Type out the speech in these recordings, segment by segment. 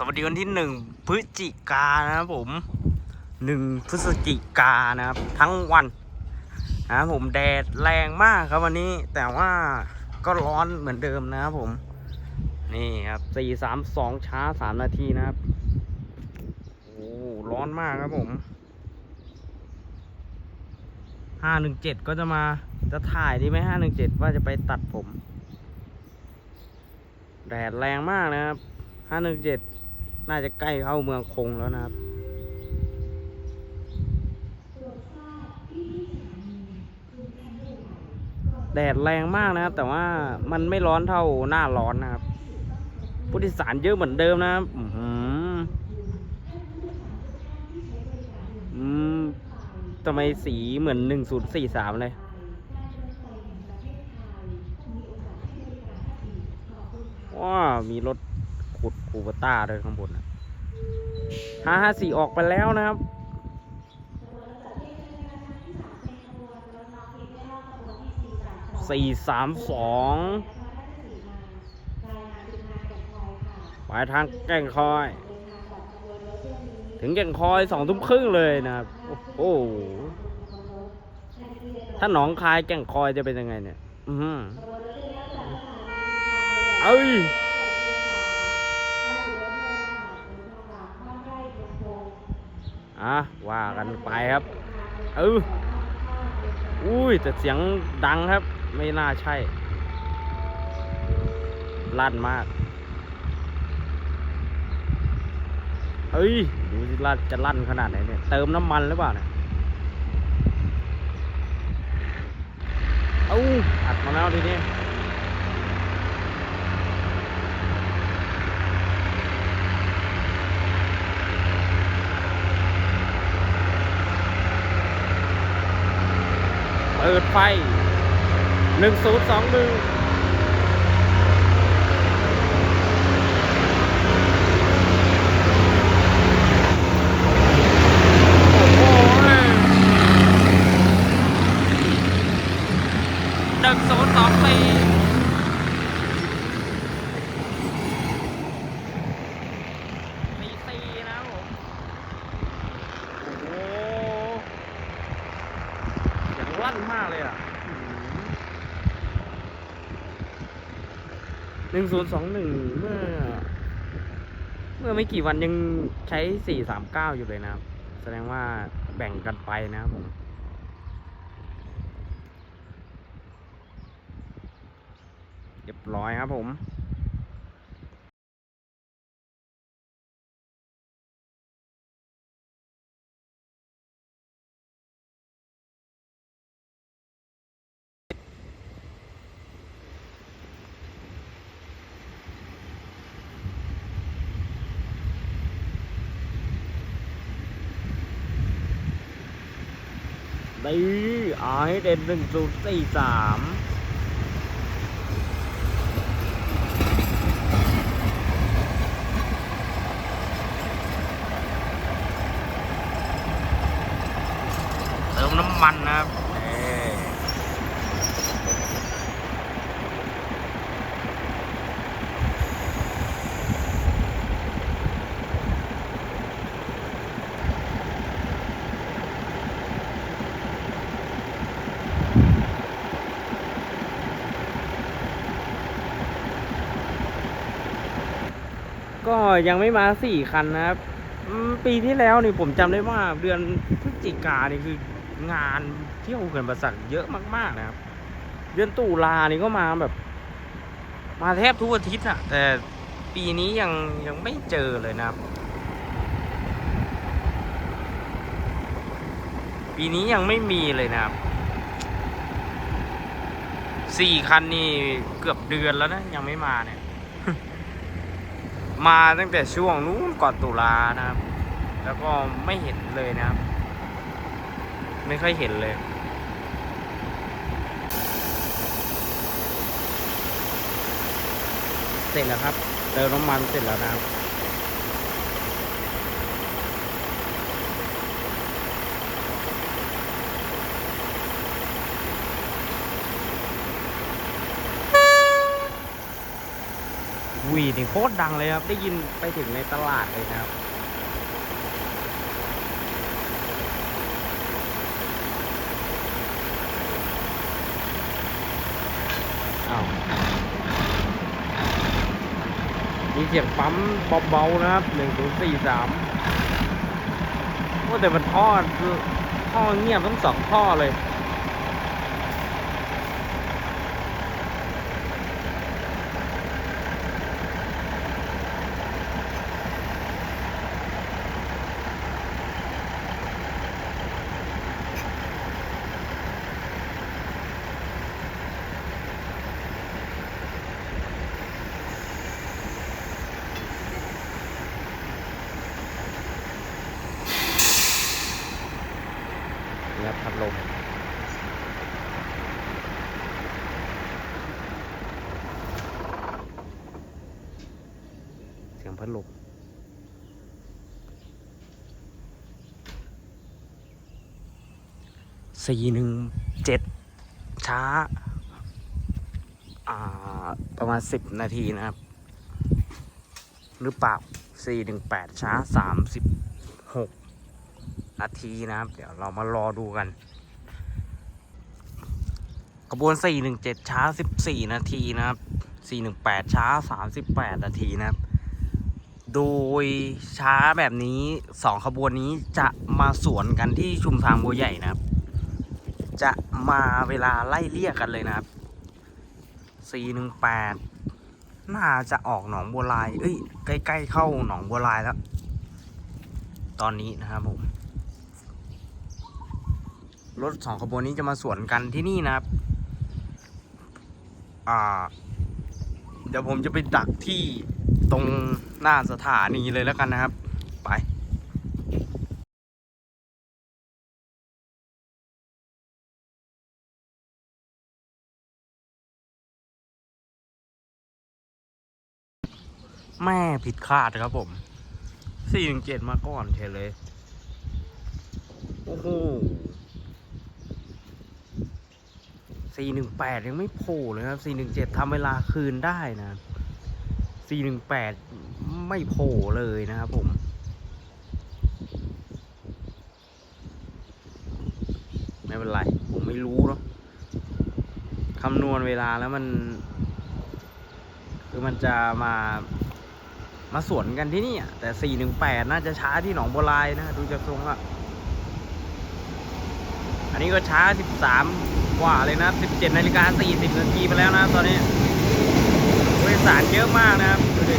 สวัสดีวันที่หนึ่งพฤศจิกานะครับผมหนึ่งพฤศจิกานะครับ ทั้งวันนะครับผมแดดแรงมากครับวันนี้แต่ว่าก็ร้อนเหมือนเดิมนะครับผม นี่ครับสี่สามสองช้าสามนาทีนะครับโอ้ร้อนมากครับผมห้าหนึ่งเจ็ดก็จะมาจะถ่ายดีไหมห้าหนึ่งเจ็ดว่าจะไปตัดผม แดดแรงมากนะครับห้าหนึ่งเจ็ด น่าจะใกล้เข้าเมืองคงแล้วนะครับ แดดแรงมากนะครับ แต่ว่ามันไม่ร้อนเท่าหน้าร้อนนะครับ ผู้โดยสารเยอะเหมือนเดิมนะครับอือหืออืมทำไมสีเหมือนหนึ่งศูนย์สี่สามเลยว้ามีรถ ขุดคูปต้าด้วยข้างบนห้าห้าสี่ออกไปแล้วนะครับสี่สามสองปลายทางแก่งคอย ถึงแก่งคอยสองทุ่มครึ่งเลยนะครับ โอ้โหถ้าหนองคายแก่งคอยจะเป็นยังไงเนี่ย อือหือเอ้ย อะว่ากันไปครับ เอออุ้ยแต่เสียงดังครับ ไม่น่าใช่ลั่นมาก เอ้ย ดูสิลั่นจะลั่นขนาดไหนเนี่ย เติมน้ำมันหรือเปล่าเนี่ยเอ้าอัดมาแล้วทีนี้ เปิดไฟหนึ่งศูนย์สองหนึ่งหนึ่งศูนย์สองสี่สี่นะครับผม โอ้โห เสียงลั่นมากเลยอะหนึ่ง ศูนย์สองหนึ่งเมื่อ เมื่อไม่กี่วันยังใช้สี่สามเก้าอยู่เลยนะครับ แสดงว่าแบ่งกันไปนะครับผมเรียบร้อยครับผม ดีเอให้เด่นหนึ่งศูนย์สี่สามเติมน้ำมันนะครับเอ้ก็ ยังไม่มาสี่คันนะครับปีที่แล้วนี่ผมจำได้ว่าเดือนพฤศจิกานี่คืองานเที่ยวเขื่อนประสักเยอะมากๆนะครับ เดือนตุลานี่ก็มาแบบ มาแทบทุกอาทิตย์อะแต่ปีนี้ยังยังไม่เจอเลยนะครับ ปีนี้ยังไม่มีเลยนะครับสี่คันนี่เกือบเดือนแล้วนะยังไม่มาเนี่ย มาตั้งแต่ช่วงนู้นก่อนตุลานะครับ แล้วก็ไม่เห็นเลยนะครับ ไม่ค่อยเห็นเลยเสร็จแล้วครับ เติมน้ำมันเสร็จแล้วนะครับ วีดนี่โคตรดังเลยครับ ได้ยินไปถึงในตลาดเลยนะครับอ้าวมีเสียงปั๊มเบาๆนะครับหนึ่งศูนย์สี่สามว่าแต่มันท่อท่อเงียบทั้งสองท่อเลย นี่ครับพัดลมเสียงพัดลมสี่หนึ่งเจ็ดช้า ประมาณสิบนาทีนะครับ หรือเปล่าสี่หนึ่งแปดช้าสามสิบหก นาทีนะครับ เดี๋ยวเรามารอดูกันกระบวน 417 ช้า 14 นาทีนะครับ 418 ช้า 38 นาทีนะครับ โดยช้าแบบนี้ 2 ขบวนนี้จะมาสวนกันที่ชุมทางบัวใหญ่นะครับ จะมาเวลาไล่เลี่ยกันเลยนะครับ 418 น่าจะออกหนองบัวลาย เอ้ย ใกล้ ๆ เข้าหนองบัวลายแล้ว ตอนนี้นะครับผม รถสองขบวนนี้จะมาสวนกันที่นี่นะครับ อ่า เดี๋ยวผมจะไปดักที่ตรงหน้าสถานีเลยแล้วกันนะครับ ไปแม่ผิดคาดครับผมสี่เจ็ดมาก่อนเฉยเลย โอ้โห สี่หนึ่งแปดยังไม่โผล่เลยครับสี่หนึ่งเจ็ดทำเวลาคืนได้นะสี่หนึ่งแปดไม่โผล่เลยนะครับผม ไม่เป็นไร ผมไม่รู้เนาะคำนวณเวลาแล้วมัน คือมันจะมามาสวนกันที่นี่อะแต่สี่หนึ่งแปดน่าจะช้าที่หนองบัวลายนะ ดูจากทรงอะอันนี้ก็ช้า 13 กว่าเลยนะ 17นาฬิกา40นาทีไปแล้วนะตอนนี้ผู้โดยสารเยอะมากนะครับดูดิ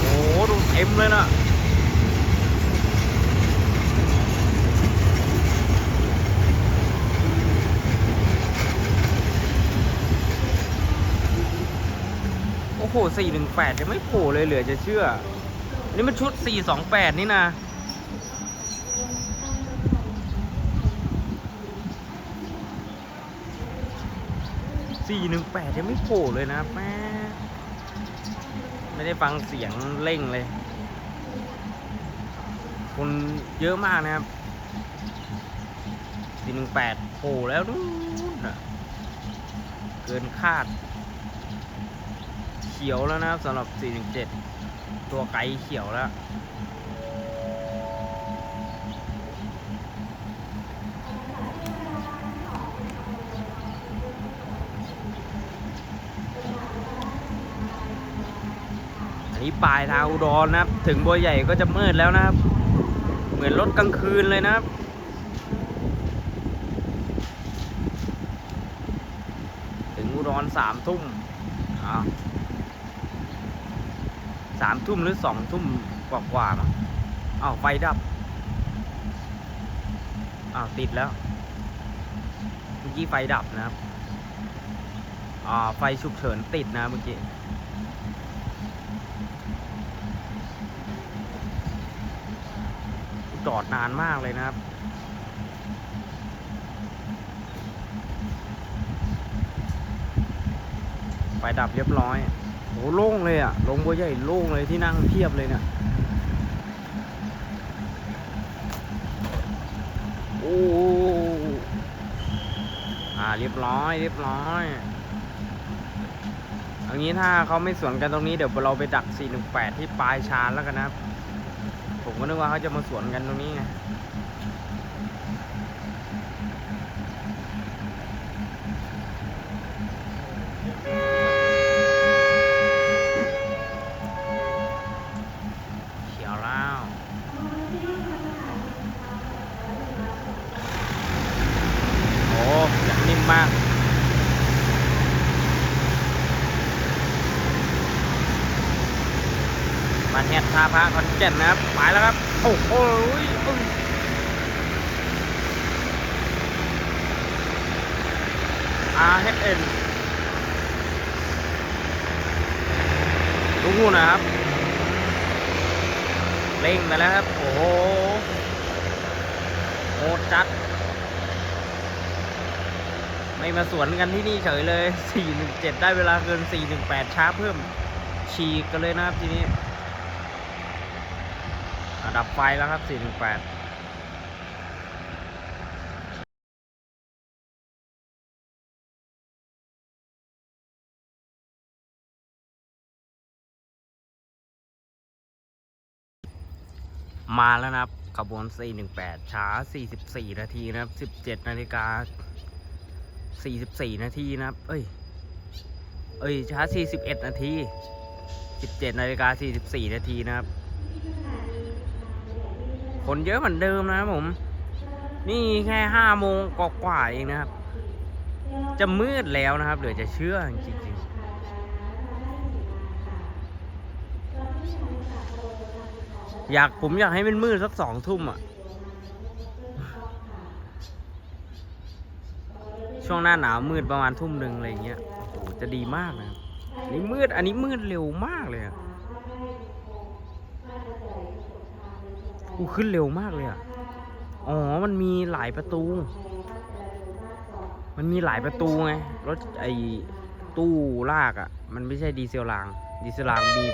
โอ้โหดูเต็มเลยนะโอ้โห418ยังไม่โผล่เลยเหลือจะเชื่อ นี่มันชุด 428 นี่นะ 418 ยังไม่โผล่เลยนะแม่ไม่ได้ฟังเสียงเร่งเลย คนเยอะมากนะครับ 418 โผล่แล้วนู่นนะเกินคาด เขียวแล้วนะครับสำหรับ 417 ตัวไกลเขียวแล้ว นี้ปลายทางอุดรนะครับ ถึงบัวใหญ่ก็จะมืดแล้วนะครับ เหมือนรถกลางคืนเลยนะครับถึงอุดรสามทุ่มอ้าวสามทุ่มหรือสองทุ่มกว่ากว่าๆมั้งอ้าวไฟดับอ้าวติดแล้วเมื่อกี้ไฟดับนะครับอ่าไฟฉุกเฉินติดนะเมื่อกี้ จอดนานมากเลยนะครับ ไฟดับเรียบร้อยโหโล่งเลยอะลงบัวใหญ่โล่งเลยที่นั่งเทียบเลยเนี่ย โอ้อ่าเรียบร้อยเรียบร้อยอันนี้ถ้าเขาไม่สวนกันตรงนี้เดี๋ยวเราไปดัก 418 ที่ปลายชานแล้วกันนะครับ ผมก็นึกว่าเขาจะมาสวนกันตรงนี้ไงาแฮดท่าพระคอนแก่นนะครับไปแล้วครับ โอ้โหอุ้ยอาเฮดเอ็นลูกหูนะครับเร่งไปแล้วครับ โอ้โหโหดจัด ไม่มาสวนกันที่นี่เฉยเลย 417 ได้เวลาเกิน 418 ช้าเพิ่มฉีกกันเลยนะครับทีนี้อ่ ดับไฟแล้วครับ 418มาแล้วนะครับ ขบวน 418 ช้า 44 นาทีนะครับ 17 นาฬิกา 44 นาทีนะครับ เอ้ย เอ้ย ช้า 41 นาที 17 นาฬิกา 44 นาทีนะครับ คนเยอะเหมือนเดิมนะครับผม นี่แค่5โมงกว่าๆเองนะครับ จะมืดแล้วนะครับ เหลือจะเชื่อจริงๆอยากผมอยากให้มันมืดสักสองทุ่มอะ ช่วงหน้าหนาวมืดประมาณทุ่มหนึ่งอะไรอย่างเงี้ยโอ้โหจะดีมากนะอันนี่มืดอันนี้มืดเร็วมากเลยอะ อู้ขึ้นเร็วมากเลยอะ อ๋อ มันมีหลายประตู มันมีหลายประตูไง รถไอ้ตู้ลากอะ มันไม่ใช่ดีเซลราง ดีเซลรางมี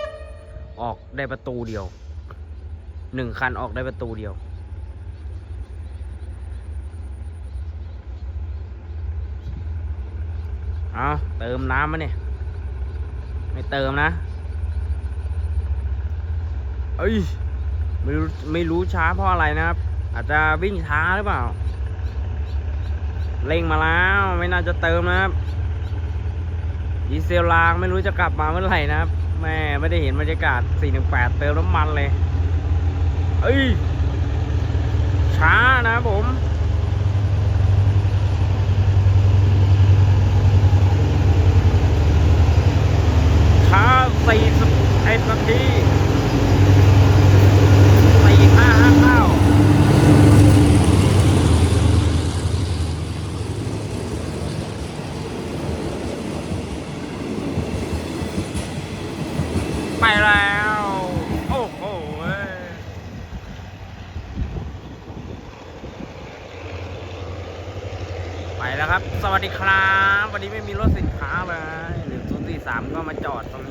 ออกได้ประตูเดียว หนึ่งคันออกได้ประตูเดียว เอาเติมน้ำมาเนี่ย ไม่เติมนะ เอ้ย ไม่รู้ไม่รู้ช้าเพราะอะไรนะครับ อาจจะวิ่งช้าหรือเปล่า เร่งมาแล้วไม่น่าจะเติมนะครับดีเซลรางไม่รู้จะกลับมาเมื่อไหร่นะครับแม่ไม่ได้เห็นบรรยากาศ 418 เติมน้ำมันเลยเอ้ยช้านะผมช้าสี่สิบเอ็ดนาทีสี่ห้าห้าเก้าไปแล้ว โอ้โหเว้ย ไปแล้วครับ ส วัสดีครับ วันนี้ไม่มีรถสินค้าเลยหนึ่งศูนย์สี่สามก็มาจอดตรง